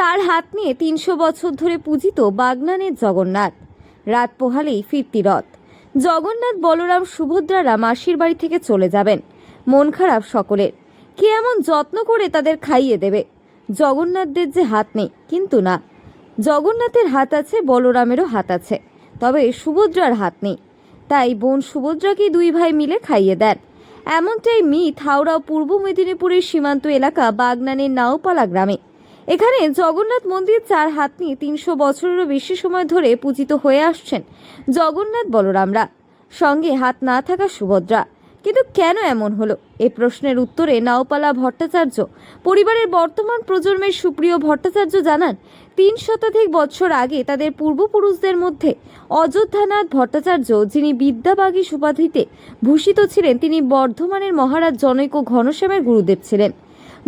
চার হাত নিয়ে তিনশো বছর ধরে পূজিত বাগনানের জগন্নাথ। রাত পোহালেই ফিরতি রথ। জগন্নাথ, বলরাম, সুভদ্রারা মাসির বাড়ি থেকে চলে যাবেন। মন খারাপ সকলের। কে এমন যত্ন করে তাদের খাইয়ে দেবে? জগন্নাথদের যে হাত নেই, কিন্তু না। জগন্নাথের হাত আছে, বলরামেরও হাত আছে। তবে সুভদ্রার হাত নেই। তাই বোন সুভদ্রাকে দুই ভাই মিলে খাইয়ে দেন। এমনটাই মিথ হাওড়া পূর্ব মেদিনীপুরের সীমান্ত এলাকা বাগনানের নাওপালা গ্রামে। এখানে জগন্নাথ মন্দির চার হাত নিয়ে তিনশো বছরেরও বেশি সময় ধরে পূজিত হয়ে আসছেন জগন্নাথ বলরামরা। সঙ্গে হাত না থাকা সুভদ্রা। কিন্তু কেন এমন হলো? এ প্রশ্নের উত্তরে নাওপালা ভট্টাচার্য, পরিবারের বর্তমান প্রজন্মের সুপ্রিয় ভট্টাচার্য জানান, তিন শতাধিক বছর আগে তাদের পূর্বপুরুষদের মধ্যে অযোধ্যানাথ ভট্টাচার্য, যিনি বিদ্যাবাগী সুপাধিতে ভূষিত ছিলেন, তিনি বর্ধমানের মহারাজ জনৈক ঘনশ্যামের গুরুদেব ছিলেন।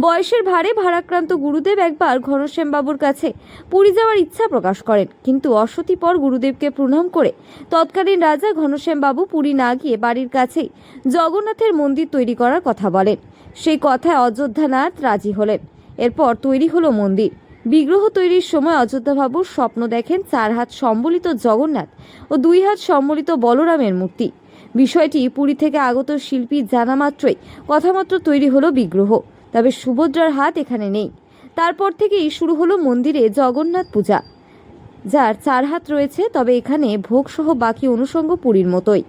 বয়সের ভারে ভারাক্রান্ত গুরুদেব একবার ঘনশ্যাম বাবুর কাছে পুরী যাওয়ার ইচ্ছা প্রকাশ করেন। কিন্তু অসতি পর গুরুদেবকে প্রণাম করে তৎকালীন রাজা ঘনশ্যাম বাবু পুরী না গিয়ে বাড়ির কাছেই জগন্নাথের মন্দির তৈরি করার কথা বলেন। সেই কথায় অযোধ্যানাথ রাজি হলেন। এরপর তৈরি হলো মন্দির। বিগ্রহ তৈরির সময় অযোধ্যা বাবুর স্বপ্ন দেখেন চার হাত সম্বলিত জগন্নাথ ও দুই হাত সম্বলিত বলরামের মূর্তি। বিষয়টি পুরী থেকে আগত শিল্পী জানা মাত্রই কথামাত্র তৈরি হলো বিগ্রহ। তবে সুভদ্রার হাত এখানে নেই। তারপর থেকেই শুরু হলো মন্দিরে জগন্নাথ পূজা। যার চার হাত রয়েছে, তবে এখানে ভোগসহ বাকি অনুষঙ্গ পুরীর মতোই।